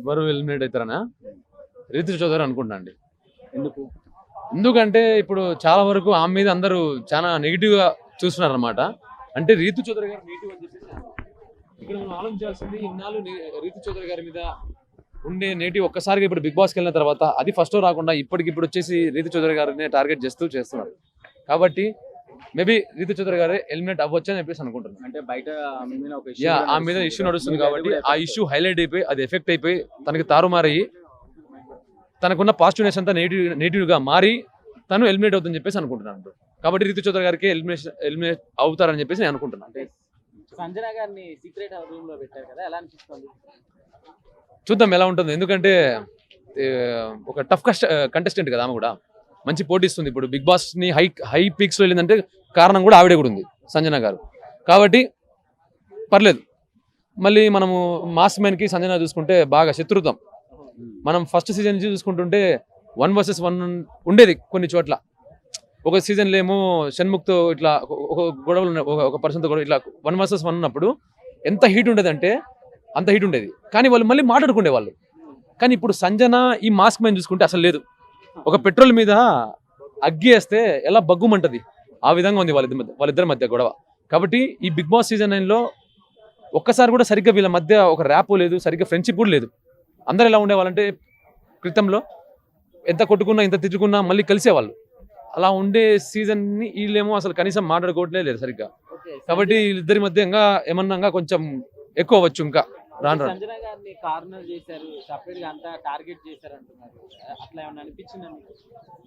ఎవరు ఎలిమినేట్ అవుతారనా? రీతు చౌదరి అనుకుంటున్నా అండి. ఎందుకు? ఎందుకంటే ఇప్పుడు చాలా వరకు ఆమె మీద అందరూ చాలా నెగిటివ్గా చూస్తున్నారు అనమాట అంటే రీతు చౌదరి గారు నెగిటివ్ అని చెప్పేసి ఇక్కడ మనం ఆలోచించాల్సింది ఇన్నాళ్ళు రీతు చౌదరి గారి మీద ఉండే నెగిటివ్ ఒక్కసారిగా ఇప్పుడు బిగ్ బాస్కి వెళ్ళిన తర్వాత అది ఫస్ట్ రాకుండా ఇప్పటికిప్పుడు వచ్చేసి రీతు చౌదరి గారిని టార్గెట్ చేస్తూ చేస్తున్నారు. కాబట్టి మేబీ రీతు చౌదరి గారే ఎలిమినేట్ అవ్వచ్చు అని చెప్పేసి అనుకుంటున్నాను అంటే బయట ఆ మీద ఇష్యూ. నడుస్తుంది కాబట్టి ఆ ఇష్యూ హైలైట్ అయిపోయి అది ఎఫెక్ట్ అయిపోయి తనకి తారుమారయ్యి తనకున్న పాజిటివ్నెస్ అంతా నెగిటివ్ నెగిటివ్గా మారి తను ఎలిమినేట్ అవుతుందని చెప్పేసి అనుకుంటున్నాను. కాబట్టి రీతు చౌదరి గారికి ఎలిమినేషన్ ఎలిమినేట్ అవుతారని చెప్పేసి నేను అనుకుంటున్నాను. అంటే సంజన గారిని సీక్రెట్ రూమ్లో పెట్టారు కదా ఎలా అనిపిస్తుంది? చూద్దాం ఎలా ఉంటుంది. ఎందుకంటే ఒక టఫ్ కష్ట కంటెస్టెంట్ కదా ఆమె కూడా. మంచి పోటీ ఇస్తుంది. ఇప్పుడు బిగ్ బాస్ని హై హై పీక్స్ వెళ్ళిందంటే కారణం కూడా ఆవిడే కూడా ఉంది సంజన గారు. కాబట్టి పర్లేదు. మళ్ళీ మనము మాస్ మ్యాన్కి సంజన చూసుకుంటే బాగా శత్రుత్వం. మనం ఫస్ట్ సీజన్ నుంచి చూసుకుంటుంటే వన్ వర్సెస్ వన్ ఉండేది కొన్ని చోట్ల. ఒక సీజన్లో ఏమో షణ్ముఖ్తో ఇట్లా ఒక- గొడవలు ఒక- పర్సన్తో గొడవ ఇట్లా వన్ వర్సెస్ వన్ ఉన్నప్పుడు ఎంత హీట్ ఉండేదంటే అంత హీట్ ఉండేది. కానీ వాళ్ళు మళ్ళీ మాట్లాడుకునే వాళ్ళు. కానీ ఇప్పుడు సంజన ఈ మాస్క్ మ్యాన్ చూసుకుంటే అసలు లేదు. ఒక పెట్రోల్ మీద అగ్గి వేస్తే ఎలా బగ్గుమంటది? ఆ విధంగా ఉంది వాళ్ళిద్దరి మధ్య వాళ్ళిద్దరి మధ్య గొడవ. కాబట్టి ఈ బిగ్ బాస్ సీజన్ నైన్లో ఒక్కసారి కూడా సరిగ్గా వీళ్ళ మధ్య ఒక ర్యాప్ లేదు సరిగ్గా ఫ్రెండ్షిప్ కూడా లేదు. అందరు ఎలా ఉండేవాళ్ళంటే క్రితంలో ఎంత కొట్టుకున్నా ఎంత తిట్టుకున్నా మళ్ళీ కలిసేవాళ్ళు. అలా ఉండే సీజన్ని వీళ్ళేమో అసలు కనీసం మాట్లాడుకోవట్లే లేదు సరిగ్గా. కాబట్టి వీళ్ళిద్దరి మధ్య ఇంకా ఏమన్నా కొంచెం ఎక్కువ అవ్వచ్చు ఇంకా. రాను రాను?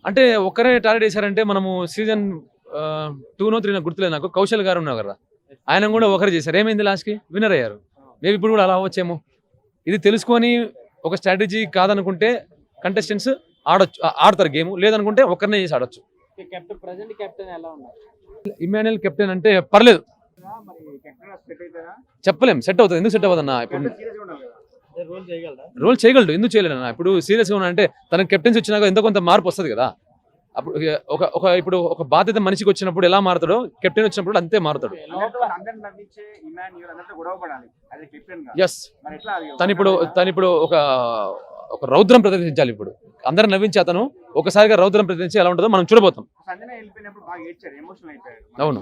అంటే ఒక్కరే టార్గెట్ చేశారంటే మనము సీజన్ టూ నో త్రీ నాకు గుర్తులేదు నాకు. కౌశల్ గారు ఉన్నారు కదా. ఆయన కూడా ఒకరు చేశారు. ఏమైంది లాస్ట్కి? విన్నర్ అయ్యారు. మేబీ ఇప్పుడు కూడా అలా అవ్వచ్చేమో. ఇది తెలుసుకొని ఒక స్ట్రాటజీ కాదనుకుంటే కంటెస్టెంట్స్ ఆడొచ్చు ఆడతారు గేమ్. లేదనుకుంటే ఒక్కరినే చేసి ఆడొచ్చు. కెప్టెన్ ప్రజెంట్ కెప్టెన్ ఎలా ఉన్నారు? ఇమాన్యుయల్ కెప్టెన్ అంటే పర్లేదు. మరి కెప్టెన్ సెట్ అవుతారా? చెప్పలేం. సెట్ అవుతుంది. ఎందుకు సెట్ అవ్వదు అన్న ఇప్పుడు సీరియస్ ఉండాలి కదా. రోల్ చేయగలడు. ఎందుకు చేయలేడు అన్న ఇప్పుడు సీరియస్గా ఉన్నా అంటే తనకు కెప్టెన్సీ వచ్చినాక ఎంతో కొంత మార్పు వస్తుంది కదా. అప్పుడు ఒక ఒక ఇప్పుడు ఒక బాధ్యత మనిషికి వచ్చినప్పుడు ఎలా మారుతాడో కెప్టెన్ వచ్చినప్పుడు అంతే మారుతాడు. ఎస్ తను ఇప్పుడు తను ఇప్పుడు ఒక ఒక రౌద్రం ప్రదర్శించాలి ఇప్పుడు. అందరు నవ్వించి అతను ఒకసారిగా రౌద్రం ప్రదర్శించి ఎలా ఉంటుందో మనం చూడబోతాం. అవును.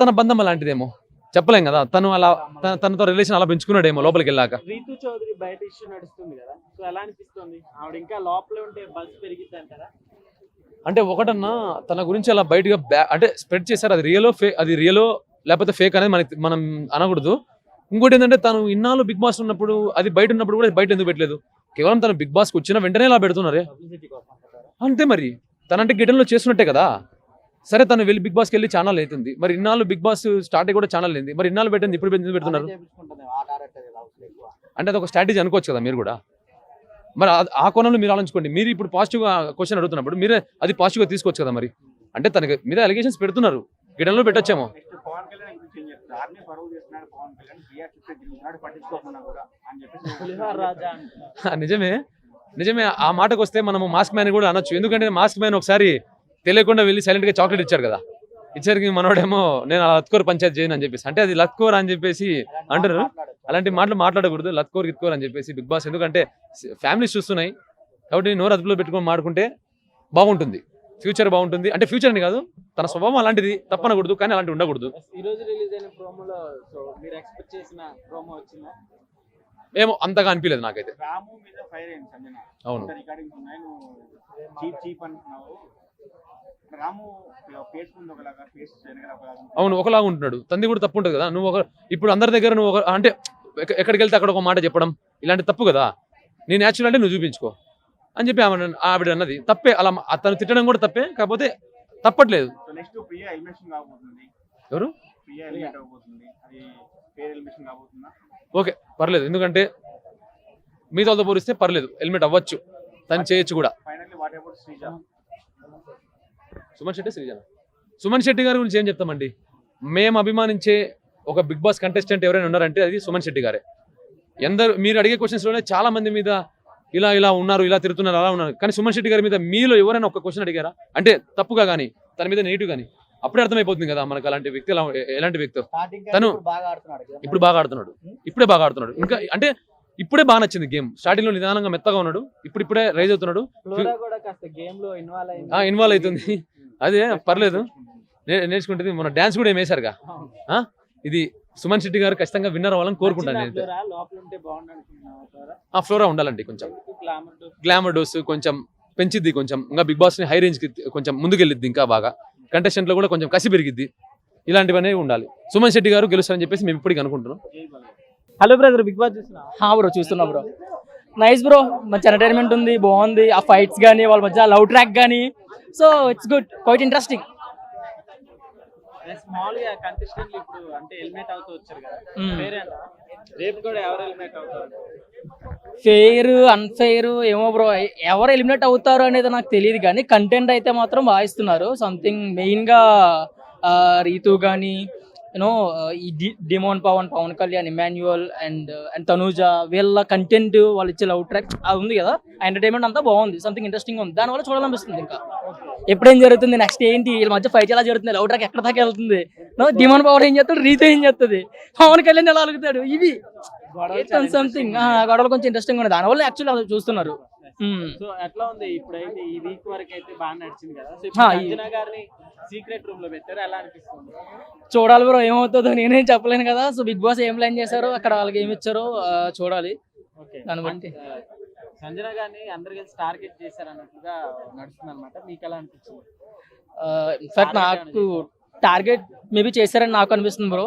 తన బంధం అలాంటిదేమో. చెప్పలేం కదా. తను అలా తన తనతో రిలేషన్ అలా పెంచుకున్నాడేమో లోపలికి వెళ్ళాక. రీతు చౌదరి బయట ఇష్యూ నడుస్తుంది కదా. సో ఎలా అనిపిస్తుంది? ఆవిడ ఇంకా లోపలే ఉంటే బస్ పెరిగిద్ది అంటారా? అంటే ఒకటన్నా తన గురించి అలా బయటగా బ్యా- అంటే స్ప్రెడ్ చేశారు. అది రియలో ఫే అది రియలో లేకపోతే ఫేక్ అనేది మనకి మనం అనకూడదు. ఇంకోటి ఏంటంటే తను ఇన్నాళ్ళు బిగ్ బాస్ ఉన్నప్పుడు అది బయట ఉన్నప్పుడు కూడా బయట ఎందుకు పెట్టలేదు? కేవలం తను బిగ్ బాస్కి వచ్చిన వెంటనే ఇలా పెడుతున్నారే. అంతే మరి. తనంటే గిటన్లో చేస్తున్నట్టే కదా. సరే తను వెళ్ళి బిగ్ బాస్కి వెళ్ళి ఛానల్ అవుతుంది. మరి ఇన్నాళ్ళు బిగ్ బాస్ స్టార్ట్ కూడా ఛానల్ అయింది. మరి ఇన్నాళ్ళు పెట్టింది ఇప్పుడు ఎందుకు పెడుతున్నారు? అంటే అది ఒక స్ట్రాటజీ అనుకోవచ్చు కదా మీరు కూడా. మరి ఆ- ఆ కోణంలో మీరు ఆలోచించుకోండి. మీరు ఇప్పుడు పాజిటివ్గా క్వశ్చన్ అడుగుతున్నప్పుడు మీరే అది పాజిటివ్గా తీసుకోవచ్చు కదా మరి. అంటే తనకి మీద అలిగేషన్స్ పెడుతున్నారు. గిడన్లో పెట్టొచ్చేమో. నిజమే. నిజమే. ఆ మాటకు వస్తే మనము మాస్క్ మ్యాన్ కూడా అనొచ్చు. ఎందుకంటే మాస్క్ మ్యాన్ ఒకసారి తెలియకుండా వెళ్ళి సైలెంట్గా చాక్లెట్ ఇచ్చారు కదా. ఇచ్చారు మనోడేమో నేను లత్కోర్ పంచాయతీ చేయను అని చెప్పేసి అంటే అది లత్కోర్ అని చెప్పేసి అంటారు. అలాంటి మాటలు మాట్లాడకూడదు లత్కోర్ గిత్కోర్ అని చెప్పేసి బిగ్ బాస్. ఎందుకంటే ఫ్యామిలీస్ చూస్తున్నాయి. కాబట్టి నోరు అదుపులో పెట్టుకొని మాడుకుంటే బాగుంటుంది. ఫ్యూచర్ బాగుంటుంది. అంటే ఫ్యూచర్ అని కాదు తన స్వభావం అలాంటిది తప్పనకూడదు కానీ అలాంటి ఉండకూడదు. ఏమో అంతగా అనిపించలేదు నాకైతే. అవును. అవును ఒకలాగా ఉంటున్నాడు. తంది కూడా తప్పు ఉంటుంది కదా. నువ్వు ఒక ఇప్పుడు అందరి దగ్గర నువ్వు ఒక అంటే ఎక్క- ఎక్కడికి వెళ్తే అక్కడ ఒక మాట చెప్పడం ఇలాంటి తప్పు కదా? నీ న్యాచురల్ అంటే నువ్వు చూపించుకో అని చెప్పి ఆమె ఆవిడ అన్నది. తప్పే అలా అతను తిట్టడం కూడా తప్పే కాకపోతే తప్పట్లేదు. ఎవరు? ఓకే పర్లేదు. ఎందుకంటే మిగతాతో పోలిస్తే పర్లేదు. హెల్మెట్ అవ్వచ్చు. తను చేయొచ్చు కూడా. సుమన్ శెట్టి శ్రీజన. సుమన్ శెట్టి గారి గురించి ఏం చెప్తామండి? మేము అభిమానించే ఒక బిగ్ బాస్ కంటెస్టెంట్ ఎవరైనా ఉన్నారంటే అది సుమన్ శెట్టి గారే. ఎందరు మీరు అడిగే క్వశ్చన్స్లోనే చాలా మంది మీద ఇలా ఇలా ఉన్నారు ఇలా తిరుగుతున్నారు అలా ఉన్నారు. కానీ సుమన్ శెట్టి గారి మీద మీలో ఎవరైనా ఒక క్వశ్చన్ అడిగారా? అంటే తప్పుగా కానీ తన మీద నెగిటివ్ కానీ అప్పుడే అర్థమైపోతుంది కదా మనకు అలాంటి వ్యక్తి ఎలా ఎలాంటి వ్యక్తి. తను-. ఇప్పుడు బాగా ఆడుతున్నాడు. ఇప్పుడే బాగా ఆడుతున్నాడు. ఇంకా అంటే ఇప్పుడే బాగా నచ్చింది గేమ్. స్టార్టింగ్లో నిదానంగా మెత్తగా ఉన్నాడు. ఇప్పుడు ఇప్పుడే రైజ్ అవుతున్నాడు. ఇన్వాల్వ్ అయింది. ఆ ఇన్వాల్వ్ అవుతుంది. అదే పర్లేదు. నేర్చుకుంటుంది. మన డాన్స్ కూడా ఏం వేశారుగా? ఇది సుమన్ శెట్టి గారు ఖచ్చితంగా విన్నర్ అవ్వాలని కోరుకుంటాను నేనైతే ఫ్లోరా? ఆ ఫ్లోరా ఉండాలండి కొంచెం. గ్లామర్ గ్లామర్ డోస్ కొంచెం పెంచిద్ది కొంచెం. ఇంకా బిగ్ బాస్ని హై రేంజ్కి కొంచెం ముందుకెళ్ళిద్ది ఇంకా బాగా. కంటెస్టెంట్లో కూడా కొంచెం కసి పెరిగిద్ది. ఇలాంటివన్నీ ఉండాలి. సుమన్ శెట్టి గారు గెలుస్తారని చెప్పేసి మేము ఇప్పటికీ అనుకుంటున్నాం. హలో బ్రదర్ బిగ్ బాస్ చూసినా హా బ్రో చూస్తున్నా బ్రో నైస్ బ్రో మంచి ఎంటర్టైన్మెంట్ ఉంది బాగుంది. ఆ ఫైట్స్ కానీ వాళ్ళ మధ్య లవ్ ట్రాక్ కానీ so it's good quite interesting స్మాల్గా కంటెస్టెంట్లు ఇప్పుడు అంటే ఎలిమినేట్ అవుతూ వచ్చారు కదా. వేరేనా రేపు కూడా ఎవరు ఎలిమినేట్ అవుతారు? ఫెయిర్ అన్ఫెయిర్ ఏమో బ్రో ఎవరు ఎలిమినేట్ అవుతారు అనేది నాకు తెలియదు కానీ కంటెంట్ అయితే మాత్రం బాగా ఇస్తున్నారు సంథింగ్ మెయిన్గా రీతు కానీ యూనో ఈ D demon Pavan Pavan Kalyan Emmanuel and and Tanuja వీళ్ళ కంటెంట్ వాళ్ళు ఇచ్చే లవ్ ట్రాక్ అది ఉంది కదా? ఎంటర్టైన్మెంట్ అంతా బాగుంది. సంథింగ్ ఇంట్రెస్టింగ్ ఉంది. దానివల్ల చూడాలనిపిస్తుంది ఇంకా. ఎప్పుడేం జరుగుతుంది? నెక్స్ట్ ఏంటి? వీళ్ళ మధ్య ఫైట్ ఎలా జరుగుతుంది? లవ్ ట్రాక్ ఎక్కడ దాకా వెళ్తుంది? డిమోన్ పవర్ ఏం చేస్తాడు? రీతు ఏం చేస్తుంది పవన్ కళ్యాణ్ ఎలా అలుగుతాడు ఇవి. సంథింగ్ గొడవలు కొంచెం ఇంట్రెస్టింగ్ ఉంది దానివల్ల యాక్చువల్లీ అది చూస్తున్నారు. సో ఎట్లా ఉంది? ఇప్పుడైతే ఈ వీక్ వరకు అయితే బాగా నడిచింది కదా. సో ఇప్పుడు అంజనా గారిని సీక్రెట్ రూమ్లో పెట్టారు? ఎలా అనిపిస్తుంది? చూడాలి బ్రో ఏమవుతుందో నేనేం చెప్పలేను కదా. సో బిగ్ బాస్ ఏం ప్లాన్ చేశారో అక్కడ వాళ్ళకి ఏమి ఇచ్చారో చూడాలి. దాన్ని బట్టి. సంజన గారిని అందరు కలిసి టార్గెట్ చేశారు అన్నట్టుగా నడుస్తుంది అనమాట మీకు ఎలా అనిపించింది ఇన్ఫాక్ట్ నాకు టార్గెట్ మేబీ చేశారని నాకు అనిపిస్తుంది బ్రో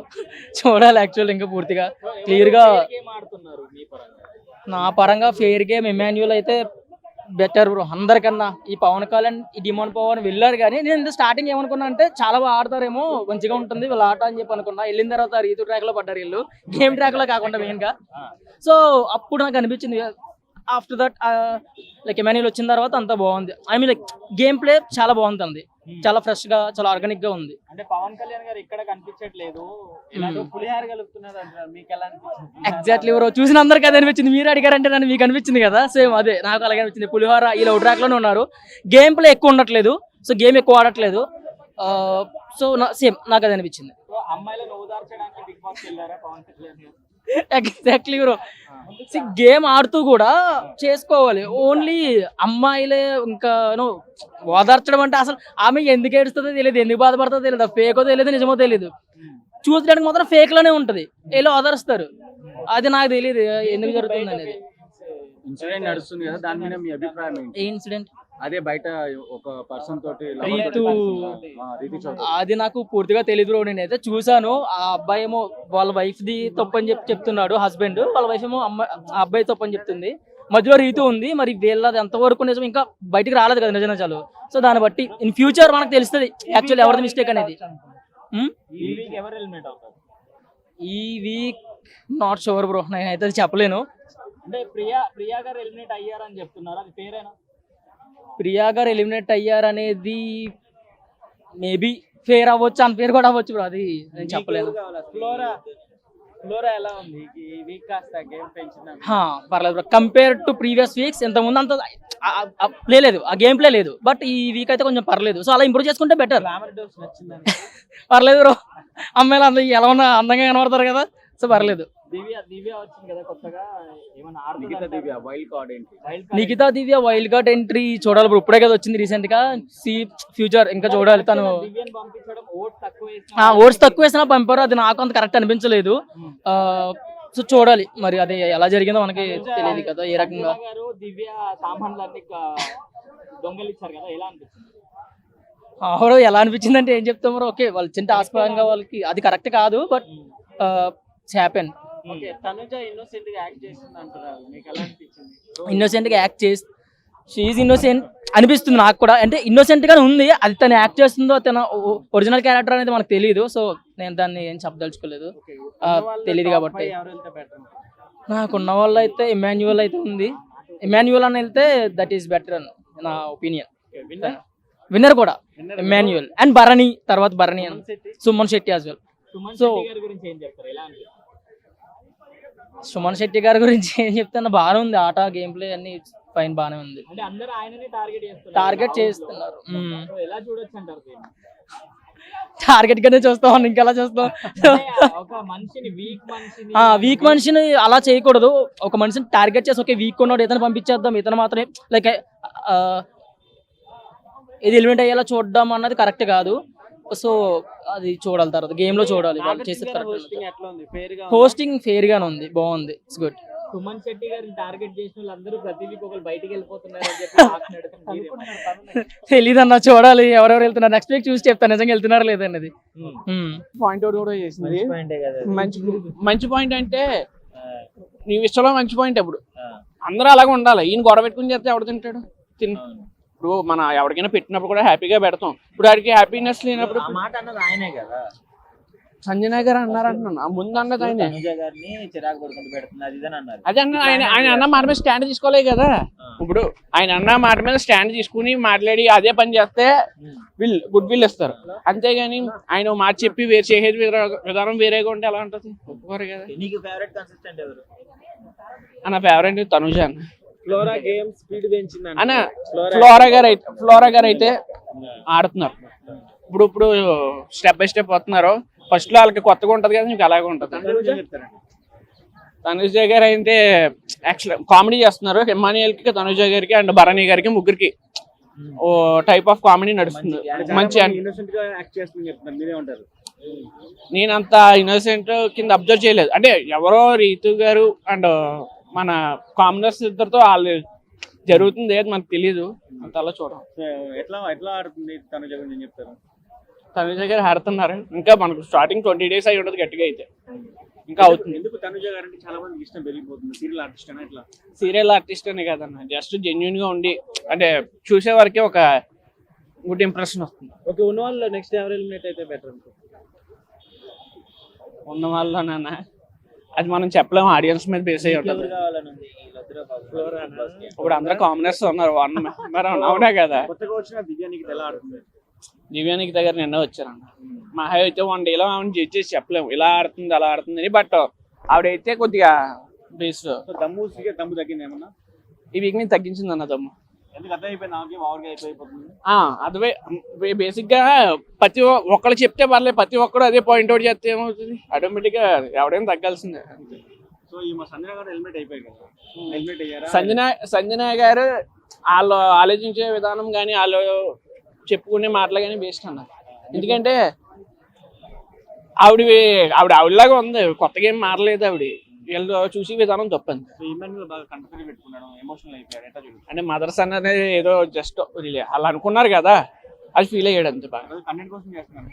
చూడాలి యాక్చువల్ ఇంకా పూర్తిగా. Clear గా- గేమ్ ఆడుతున్నారు మీ పరంగా? నా పరంగా ఫెయిర్ గేమ్ ఇమాన్యువల్ అయితే బెటర్ బ్రో అందరికన్నా ఈ పవన్ కళ్యాణ్ ఈ డిమాండ్ పవన్ వెళ్ళారు కానీ నేను స్టార్టింగ్ ఏమనుకున్నా అంటే చాలా బాగా ఆడతారేమో మంచిగా ఉంటుంది వీళ్ళు ఆట అని చెప్పి అనుకున్నా. వెళ్ళిన తర్వాత రీతు ట్రాక్లో పడ్డారు వీళ్ళు. గేమ్ ట్రాక్లో కాకుండా మెయిన్గా. సో అప్పుడు నాకు అనిపించింది ఆఫ్టర్ దట్ లైక్ ఎమాన్యుల్ వచ్చిన తర్వాత అంతా బాగుంది. I mean like game play చాలా బాగుంది అంది చాలా ఫ్రెష్గా చాలా ఆర్గానిక్గా ఉంది. అంటే పవన్ కళ్యాణ్ గారు ఇక్కడ కనిపించట్లేదు. ఇలాంటి పులిహార కలుపుతున్నారు ఎగ్జాక్ట్లీ బ్రో చూసిన అందరికి అదే అనిపించింది. మీరు అడిగారంటే నన్ను మీకు అనిపించింది కదా. సేమ్ అదే. నాకు అలాగే అనిపించింది. పులిహోర ఇలా ట్రాక్లోనే ఉన్నారు. గేమ్ ప్లే ఎక్కువ ఉండట్లేదు. సో గేమ్ ఎక్కువ ఆడట్లేదు. సో సేమ్ నాకు అది అనిపించింది. అమ్మాయిలను ఓదార్చడానికి బిగ్ బాస్ వెళ్ళారా పవన్ కళ్యాణ్ గారు? ఎగ్జాక్ట్లీ బ్రో గేమ్ ఆడుతూ కూడా చేసుకోవాలి. ఓన్లీ అమ్మాయిలే ఇంకా నో ఓదార్చడం అంటే అసలు ఆమె ఎందుకు ఏడుస్తుందో తెలియదు ఎందుకు బాధపడుతుందో తెలియదు ఫేకో తెలియదు నిజమో తెలియదు. చూసడానికి మాత్రం ఫేక్లోనే ఉంటది. వీళ్ళు ఓదారుస్తారు. అది నాకు తెలియదు ఎందుకు జరుగుతుంది అనేది. ఇన్సిడెంట్ నడుస్తుంది కదా దాని మీద మీ అభిప్రాయం ఇన్సిడెంట్ అదే బయట ఒక పర్సన్ తోటి రీతు-. అది నాకు పూర్తిగా తెలియదు బ్రో. నేనైతే చూసాను ఆ అబ్బాయి ఏమో వాళ్ళ వైఫ్ ది తప్పని చెప్పి చెప్తున్నాడు హస్బెండ్ వాళ్ళ వైఫ్ ఏమో అమ్మాయి ఆ అబ్బాయి తప్పని చెప్తుంది. మధ్యలో రీతు ఉంది. మరి వీళ్ళది ఎంతవరకు నిజం? ఇంకా బయటికి రాలేదు కదా నిజ నిజాలు సో దాన్ని బట్టి ఇన్ ఫ్యూచర్ మనకు తెలుస్తుంది. యాక్చువల్లీ ఎవరిది మిస్టేక్ అనేది? ఈ వీక్ ఎవరు ఎలిమినేట్ అవుతారు? ఈ వీక్ నాట్ షూర్ బ్రో. నేనైతే అది చెప్పలేను. అంటే ప్రియా ప్రియా గారు ఎలిమినేట్ అయ్యారని చెప్తున్నారు. అది పేరేనా? ప్రియా గారు ఎలిమినేట్ అయ్యారనేది మేబీ ఫేర్ అవ్వచ్చు అన్ పేరు కూడా అవ్వచ్చు బ్రో అది నేను చెప్పలేను. హా, పర్లేదు bro compare to previous weeks ముందు అంత ప్లే లేదు. ఆ గేమ్ ప్లే లేదు. బట్ ఈ వీక్ అయితే కొంచెం పర్లేదు. సో అలా ఇంప్రూవ్ చేసుకుంటే బెటర్ పర్లేదు బ్రో అమ్మాయిలు అందరూ ఎలా ఉన్నా అందంగా కనబడతారు కదా. సో పర్లేదు. దివ్య దివ్య వచ్చింది కదా కొత్తగా? ఏమన్నా నిఖిత దివ్య వైల్డ్ కార్డ్ ఏంటి Nikhita Divya wild card entry చూడాలి బ్రో ఇప్పుడే కదా వచ్చింది రీసెంట్గా. సి ఫ్యూచర్ ఇంకా చూడాలి తను. దివ్యని పంపించడం ఓట్ తక్కువ ఆ ఓట్స్ తక్కువ వేసినా పంపారు. అది నాకు అంత కరెక్ట్ అనిపించలేదు. సో చూడాలి. మరి అది ఎలా జరిగిందో మనకి తెలియదు కదా ఏ రకంగా. దివ్య సామాన్లన్నీ దొంగలిచ్చారు కదా ఎలా అనిపిస్తుంది ఎలా అనిపించింది అంటే ఏం చెప్తాం బ్రో ఓకే వాళ్ళు చిన్న ఆస్పదంగా వాళ్ళకి అది కరెక్ట్ కాదు బట్ హ్యాపెన్ తనుజ ఇన్నోసెంట్గా యాక్ట్ చేస్తుంది అంటారు మీకు ఎలా అనిపించింది? ఇన్నోసెంట్గా యాక్ట్ చేసి షీఈ్ ఇన్నోసెంట్ అనిపిస్తుంది నాకు కూడా. అంటే ఇన్నోసెంట్ గానే ఉంది అది తను యాక్ట్ చేస్తుందో తన ఒరిజినల్ క్యారెక్టర్ అనేది మనకు తెలియదు సో నేను దాన్ని ఏం చెప్పదలుచుకోలేదు. ఆ, తెలీదు కాబట్టి. బెటర్ నాకున్న వాళ్ళు అయితే ఇమాన్యువల్ అయితే ఉంది. ఇమాన్యువల్ అని వెళ్తే దట్ ఈస్ బెటర్ అని నా ఒపీనియన్ విన్నర్ కూడా. ఇమాన్యువల్ అండ్ భరణి తర్వాత భరణి అని. Suman Shetty. As well Suman So- Shetty గారి గురించి ఏం చెప్తారు ఎలా అనిపిస్తుంది సుమన్ శెట్టి గారి గురించి ఏం చెప్తాను బాగానే ఉంది. ఆట గేమ్ ప్లే అన్ని ఫైన్ బాగానే ఉంది. అంటే అందరూ ఆయననే టార్గెట్ చేస్తున్నారు. టార్గెట్ చేస్తున్నారు. మ్మ్. So ఎలా చూడొచ్చు అంటారు దీన్ని? టార్గెట్ గానే చూస్తాం ఇంకెలా చూస్తాం? ఒక మనిషిని వీక్ మనిషిని ఆ వీక్ మనిషిని అలా చేయకూడదు. ఒక మనిషిని టార్గెట్ చేసి ఓకే వీక్ ఉన్నాడు ఇతను పంపించేద్దాం ఇతను మాత్రమే. లైక్ ఇది ఎలిమెంట్ అయ్యేలా చూడడం అన్నది కరెక్ట్ కాదు. సో అది చూడాలి తర్వాత. గేమ్లో చూడాలి. వాళ్ళు చేసేది హోస్టింగ్ కరెక్ట్ ఫేర్గా హోస్టింగ్ ఫెయిర్ గానే ఉంది. బాగుంది. ఇట్స్ గుడ్ సుమన్ శెట్టి గారిని టార్గెట్ చేసిన వాళ్ళందరూ ప్రతి వీక్ ఒకరు బయటికి వెళ్ళిపోతున్నారు అని చెప్పి? తెలీదన్నా చూడాలి. ఎవరెవరు వెళ్తున్నారు? నెక్స్ట్ వీక్ చూసి చెప్తాను నిజంగా వెళ్తున్నారా లేదన్నది. పాయింట్ అవుట్ కూడా చేసింది. మంచి మంచి పాయింట్ అంటే నీ విషయంలో మంచి పాయింట్ ఇప్పుడు అందరూ అలాగే ఉండాలి. ఈయన గొడవ పెట్టుకుని చేస్తే ఎవడు తింటాడు? తిన్ ఇప్పుడు మన ఎవరికైనా పెట్టినప్పుడు కూడా హ్యాపీగా పెడతాం. ఇప్పుడు వాడికి హ్యాపీనెస్ లేనప్పుడు మాట అన్నది ఆయనే కదా. సంజయ్ గారు అన్నారు అంటున్నాను. ముందు అన్నది ఆయన. అది అన్న ఆయన ఆయన అన్న మాట మీద స్టాండ్ తీసుకోలేదు కదా. ఇప్పుడు ఆయన అన్న మాట మీద స్టాండ్ తీసుకుని మాట్లాడి అదే పని చేస్తే విల్ గుడ్ విల్ ఇస్తారు. అంతేగాని ఆయన మాట చెప్పి వేరు చేసేది విధా- విధానం వేరేగా ఉంటే ఎలా ఉంటుంది? ఒప్పుకోరు కదా. అన్న ఫేవరెట్ తనుజ అన్న. ఫ్లోరా గేమ్ స్పీడ్ పెంచింది అన్న ఫ్లోరా గారు అయితే ఫ్లోరా గారు అయితే ఆడుతున్నారు. ఇప్పుడు ఇప్పుడు స్టెప్ బై స్టెప్ వస్తున్నారు. ఫస్ట్లో వాళ్ళకి కొత్తగా ఉంటది కదా మీకు అలాగే ఉంటది. తనుజ గారు అయితే యాక్చువల్ కామెడీ చేస్తున్నారు. హిమానియల్కి తనుజ గారికి అండ్ భరణి గారికి ముగ్గురికి ఓ టైప్ ఆఫ్ కామెడీ నడుస్తుంది. మంచి అన్- ఇన్నోసెంట్గా యాక్ట్ చేస్తుంది చెప్తున్నారు. మీరే ఉంటారు. నేను అంత ఇన్నోసెంట్ కింద అబ్జర్వ్ చేయలేదు. అంటే ఎవరో రీతు గారు అండ్ మన కామనర్స్ ఇద్దరితో వాళ్ళు జరుగుతుంది ఏది మనకు తెలియదు అంత అలా చూడం ఎట్లా ఎట్లా ఆడుతుంది తన గురించి చెప్తారు? తనుజ గారు ఆడుతున్నారు. ఇంకా మనకు స్టార్టింగ్ ట్వంటీ డేస్ అయి ఉండదు గట్టిగా అయితే. ఇంకా అవుతుంది. ఎందుకు తనుజ గారు అంటే చాలా మందికి ఇష్టం పెరిగిపోతుంది? సీరియల్ ఆర్టిస్ట్ అని ఎట్లా? సీరియల్ ఆర్టిస్ట్ అనే కదన్న. జస్ట్ జెన్యున్గా ఉండి అంటే చూసే వరకే ఒక గుడ్ ఇంప్రెషన్ వస్తుంది. ఓకే ఉన్న వాళ్ళు నెక్స్ట్ ఎవరు ఎలిమినేట్ అయితే బెటర్ అనుకో ఉన్న వాళ్ళలోనన్నా అది మనం చెప్పలేము ఆడియన్స్ మీద బేస్ అయ్యి ఉంటుంది. ఇప్పుడు అందరూ కామనర్స్ ఉన్నారు వన్ మెంబర్ అవునా కదా. దివ్యానికి దగ్గర నిన్న వచ్చారన్న మా హై అయితే వన్ డేలో ఆమెను జడ్జ్ చేసి చెప్పలేము ఇలా ఆడుతుంది అలా ఆడుతుంది అని బట్ ఆవిడైతే కొద్దిగా బేస్ దమ్ము దమ్ము తగ్గింది ఏమన్నా? ఈ వీక్ని తగ్గించింది అన్న దమ్ము. అదే బేసిక్గా ప్రతి ఒక్కళ్ళు చెప్తే పర్లేదు ప్రతి ఒక్కడు అదే పాయింట్ అవుట్ చేస్తే ఏమవుతుంది? ఆటోమేటిక్గా ఎవడైనా తగ్గాల్సిందే సంజన సంజన గారు వాళ్ళు ఆలోచించే విధానం కానీ వాళ్ళు చెప్పుకునే మాటలు కానీ బేస్ట్ అన్నారు ఎందుకంటే ఆవిడ ఆవిడ ఆవిడలాగా ఉంది కొత్తగా ఏం మారలేదు ఆవిడ. వీళ్ళు చూసి విధానం తప్పంది. అంటే మదర్స్ అన్నది ఏదో జస్ట్ అలా అనుకున్నారు కదా అది ఫీల్ అయ్యాడు అంతే బాగా. కంటెంట్ కోసం చేస్తున్నాను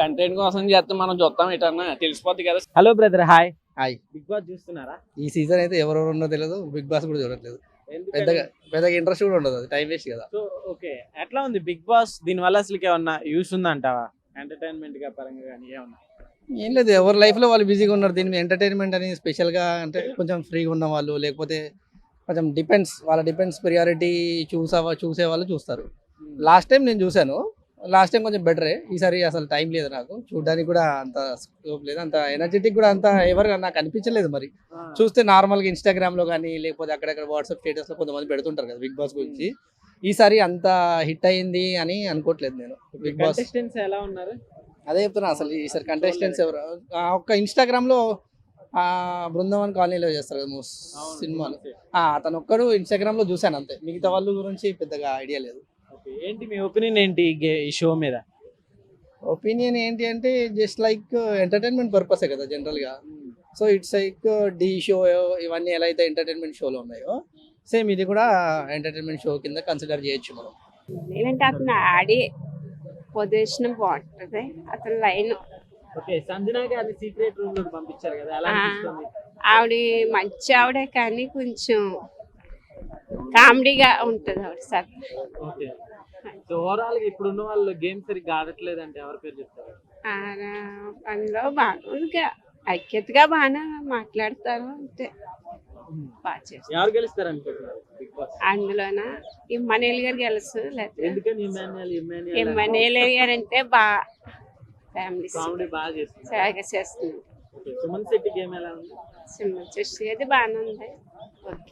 కంటెంట్ కోసం చేస్తే మనం చూస్తాం ఎటన్నా తెలిసిపోద్ది కదా. Hello brother hi hi big boss చూస్తున్నారా? ఈ సీజన్ అయితే ఎవరెవరు ఉన్నో తెలియదు బిగ్ బాస్ కూడా చూడట్లేదు. పెద్దగా పెద్దగా ఇంట్రెస్ట్ కూడా ఉండదు అది టైం వేస్ట్ కదా. సో ఓకే ఎట్లా ఉంది బిగ్ బాస్ దీని వల్ల అసలు ఏమన్నా యూస్ ఉందంటావా? ఎంటర్టైన్మెంట్గా పరంగా కానీ ఏమన్నా? ఏం లేదు ఎవరి లైఫ్లో వాళ్ళు బిజీగా ఉన్నారు దీని మీద ఎంటర్టైన్మెంట్ అని స్పెషల్గా అంటే కొంచెం ఫ్రీగా ఉన్న వాళ్ళు లేకపోతే కొంచెం డిపెండ్స్ వాళ్ళ డిపెండ్స్ ప్రియారిటీ చూసే చూసే వాళ్ళు చూస్తారు. లాస్ట్ టైం నేను చూశాను లాస్ట్ టైం కొంచెం బెటరే ఈసారి అసలు టైం లేదు నాకు చూడడానికి కూడా అంత స్కోప్ లేదు అంత ఎనర్జెటిక్ కూడా అంత ఎవరు నాకు అనిపించలేదు మరి. చూస్తే నార్మల్గా ఇన్స్టాగ్రామ్లో కానీ లేకపోతే అక్కడక్కడ వాట్సాప్ స్టేటస్లో కొంతమంది పెడుతుంటారు కదా బిగ్ బాస్ గురించి. ఈసారి అంత హిట్ అయింది అని అనుకోవట్లేదు నేను బిగ్ బాస్ ఎలా ఉన్నారు? అదే చెప్తున్నా అసలు ఈసారి కంటెస్టెంట్స్ ఎవరు? ఆ ఒక్క ఇన్స్టాగ్రామ్లో ఆ బృందావన్ కాలనీలో చేస్తారు కదా మోస్ సినిమాలు. ఆ, అతను ఒక్కడు ఇన్స్టాగ్రామ్లో చూశాను అంతే. మిగతా వాళ్ళ గురించి పెద్దగా ఐడియా లేదు. ఓకే ఏంటి మీ ఒపీనియన్ ఏంటి ఈ గే- ఈ షో మీద? ఒపీనియన్ ఏంటి అంటే జస్ట్ లైక్ ఎంటర్టైన్మెంట్ పర్పసే కదా జనరల్గా. So it's like the show ఇవన్నీ ఎలా అయితే ఎంటర్టైన్మెంట్ షోలో ఉన్నాయో సేమ్ ఇది కూడా ఎంటర్టైన్మెంట్ షో కింద కన్సిడర్ చేయొచ్చు మనం. నేనంటే అతను ఆడి పొజిషన్ బాగుంటది. అతను లైన్ ఓకే సంజనా గారిని సీక్రెట్ రూమ్లోకి పంపించారు కదా. అనిపిస్తుంది. ఆవిడ మంచి ఆవిడే కానీ కొంచెం కామెడీగా ఉంటది ఆవిడ సార్. ఓకే. సో ఓవరాల్గా ఇప్పుడు ఉన్న వాళ్ళు గేమ్ సరిగ్గా ఆడట్లేదు అంటే ఎవరి పేరు చెప్తారు? అందులో బాగా ఐక్యతగా బాగానే మాట్లాడతారు అంతే. బాగా చేస్తారు ఎవరు గెలుస్తారు అనుకుంటున్నారు? Big boss అందులోన? ఇమ్మనేల్ గారు గెలుసు లేకపోతే? ఎందుకని ఇమాన్యుయల్ ఇమాన్యుయల్ ఇమ్మనేల్ గారు అంటే బాగా ఫ్యామిలీ కామెడీ బాగా చేస్తుంది. బాగా చేస్తున్నారు ఓకే సుమన్ శెట్టి గేమ్ ఎలా ఉంది? సినిమా చూసి అది బాగానే ఉంది.